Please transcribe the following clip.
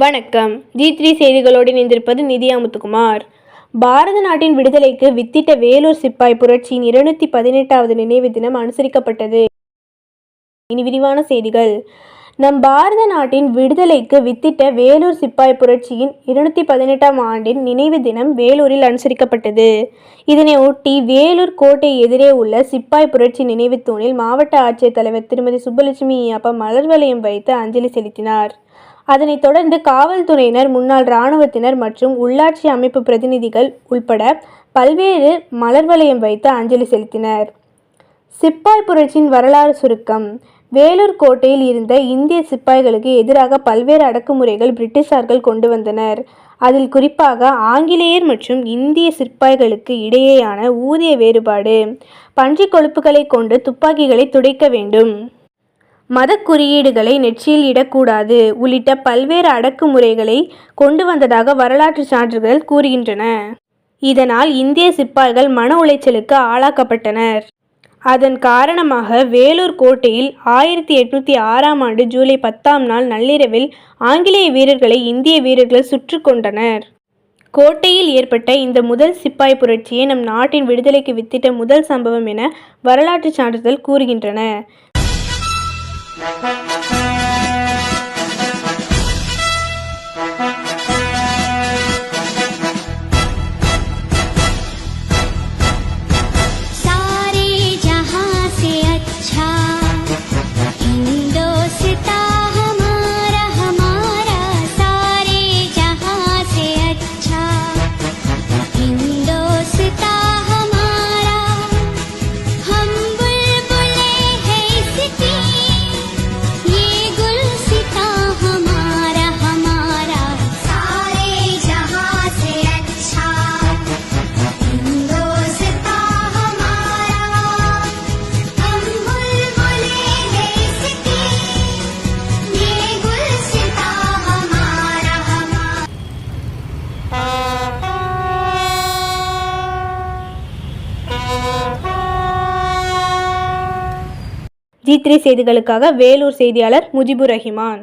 வணக்கம். G three செய்திகளோடு இணைந்திருப்பது நிதியா முத்துக்குமார். பாரத நாட்டின் விடுதலைக்கு வித்திட்ட வேலூர் சிப்பாய் புரட்சியின் இருநூத்தி பதினெட்டாவது நினைவு தினம் அனுசரிக்கப்பட்டது. இனி விரிவான செய்திகள். நம் பாரத நாட்டின் விடுதலைக்கு வித்திட்ட வேலூர் சிப்பாய் புரட்சியின் இருநூத்தி பதினெட்டாம் ஆண்டின் நினைவு தினம் வேலூரில் அனுசரிக்கப்பட்டது. இதனை ஒட்டி வேலூர் கோட்டை எதிரே உள்ள சிப்பாய் புரட்சி நினைவு தூணில் மாவட்ட ஆட்சியர் தலைவர் திருமதி சுப்பலட்சுமி அப்பா மலர் வளையம் வைத்து அஞ்சலி செலுத்தினார். அதனைத் தொடர்ந்து காவல்துறையினர் முன்னாள் இராணுவத்தினர் மற்றும் உள்ளாட்சி அமைப்பு பிரதிநிதிகள் உள்பட பல்வேறு மலர் வளையம் வைத்து அஞ்சலி செலுத்தினர். சிப்பாய் புரட்சியின் வரலாறு சுருக்கம். வேலூர் கோட்டையில் இருந்த இந்திய சிப்பாய்களுக்கு எதிராக பல்வேறு அடக்குமுறைகள் பிரிட்டிஷார்கள் கொண்டு வந்தனர். அதில் குறிப்பாக ஆங்கிலேயர் மற்றும் இந்திய சிப்பாய்களுக்கு இடையேயான ஊதிய வேறுபாடு. பன்றிக் கொழுப்புகளை கொண்டு துப்பாக்கிகளை துடைக்க வேண்டும். மத குறியீடுகளை நெற்றியில் இடக்கூடாது உள்ளிட்ட பல்வேறு அடக்குமுறைகளை கொண்டு வந்ததாக வரலாற்று சான்றுகள் கூறுகின்றன. இதனால் இந்திய சிப்பாய்கள் மன உளைச்சலுக்கு ஆளாக்கப்பட்டனர். அதன் காரணமாக வேலூர் கோட்டையில் ஆயிரத்தி எட்நூத்தி ஆறாம் ஆண்டு ஜூலை பத்தாம் நாள் நள்ளிரவில் ஆங்கிலேய வீரர்களை இந்திய வீரர்கள் சுற்று கொண்டனர். கோட்டையில் ஏற்பட்ட இந்த முதல் சிப்பாய் புரட்சியே நம் நாட்டின் விடுதலைக்கு வித்திட்ட முதல் சம்பவம் என வரலாற்று சான்றுகள் கூறுகின்றன. Thank you. ஜி த்ரீ செய்திகளுக்காக வேலூர் செய்தியாளர் முஜிபுர் ரஹிமான்.